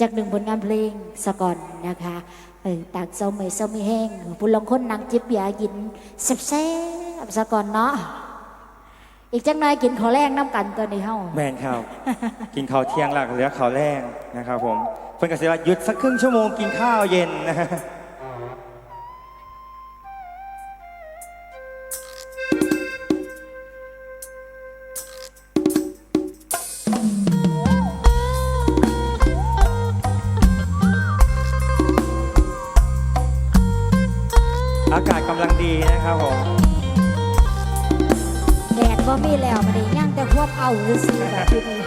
จากหนึ่งผลงานเพลงสะก่อนนะคะเออตากเศร้าไม่เศร้าไม่แห้งผู้ลงคนนังจิบยากินแซ่บสะก่อนเนาะอีกจังหน่อยกินข้าวแรงน้ำกันตัวนี้เฮาแมนครับ กินข้าวเที่ยงหลักเหลือข้าวแรงนะครับผมเพิ่นก็สิว่าหยุดสักครึ่งชั่วโมงกินข้าวเย็นนะ กำลังดีนะครับผมแดดบ่มีแล้วมาดิย่างแต่ควบเอาซื่อแบบนี้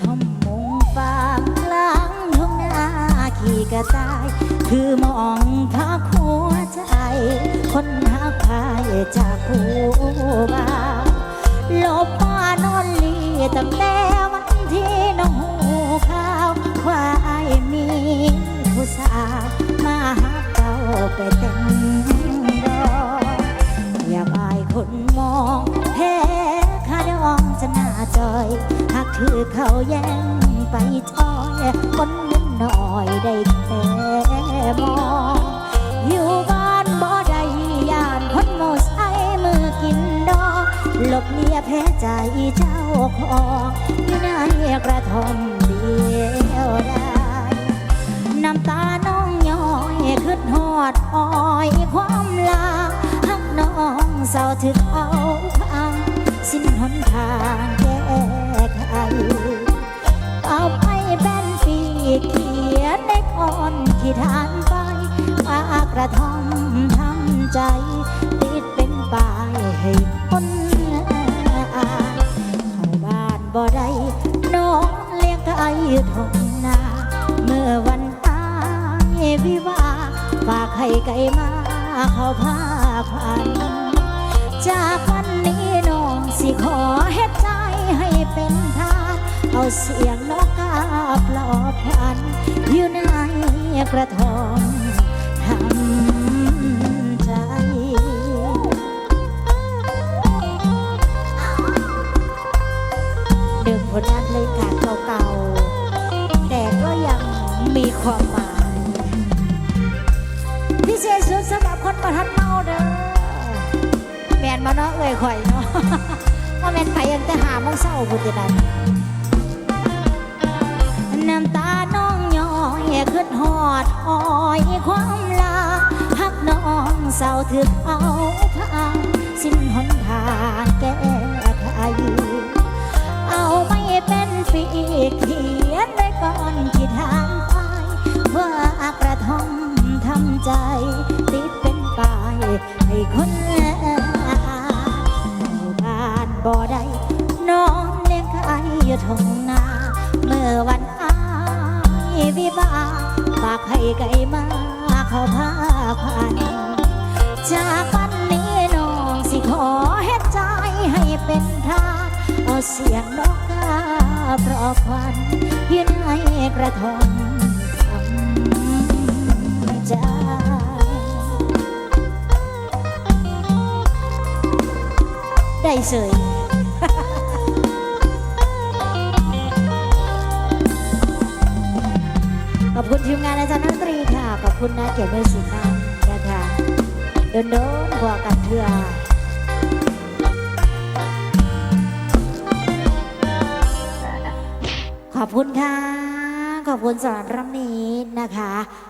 ทอมมุงฟางกลางทุ่งนาขี่กระต่าย คือมองพักหัวใจ คนหักพายจากผู้บ่าว ลบมานอนลีตั้งแต่วันที่น้องหูข่าวว่าไอ้ายมีผู้สาวมาหาเราไปแต่งดอกอย่ากอายคนมองแพ้ข้าดองจะหน้าจอยหากถือเขาแย่งไปจอยคนนิดหน่อยได้แค่มอง แพ้ใจเจ้าของอยู่ในกระทอมเดียวได้น้ำตาน้องย้อยขึ้นหอดอ้อยความลาหักน้องเศร้าถึกเอาพังสิ้นหนทางแก้ไขเอาไปเป็นปีเขียนในก่อนที่ทานไปปากระทอมทำใจ ติดเป็นป้ายให้คน ไก่ทงนา เมื่อวันตายวิวาฝากให้ไก่มาเข้าผ้าพันจากวันนี้น้องสิขอเฮ็ดใจให้เป็นทานเอาเสียงนกกาปลอบพันอยู่ในกระทอมทำใจเดิมผลงานเพลงกาเก่าๆแต่ก็ยัง มีความหมาย พิเศษสุดสำหรับคนประทันเมาเด้อแมนมาเนาะเอ่ยข่อยเนาะว่าแมนไปยังแต่หาโมงเศร้าพุทธนันน้ำตาน้องย้อยขึ้นหอดอ้อยความลาหักน้องเศร้าถึกเอาพังสิ้นหนทางแก้ไขเอาไม่เป็นปีเขียนไว้ก่อนที่ทา ว่ากระทอมทำใจ ติดเป็นป้ายให้คนอ่านบ้านบ่ได้นอนเลี้ยงไก่อยู่ทงนา เมื่อวันอายวิบากฝากให้ไก่มาเข้าผ้าควันจากวันนี้น้องสิขอเฮ็ดใจให้เป็นทาเอาเสียงนกกาเพราะควันยืนให้กระทง ได้เสยขอบคุณทีมงานอาจารย์ดนตรีค่ะ ขอบคุณนะเกียรติเมสินานะคะโดนโดนๆหัวกันเถื่อขอบคุณค่ะ ขอบคุณสำหรับรำนี้นะคะ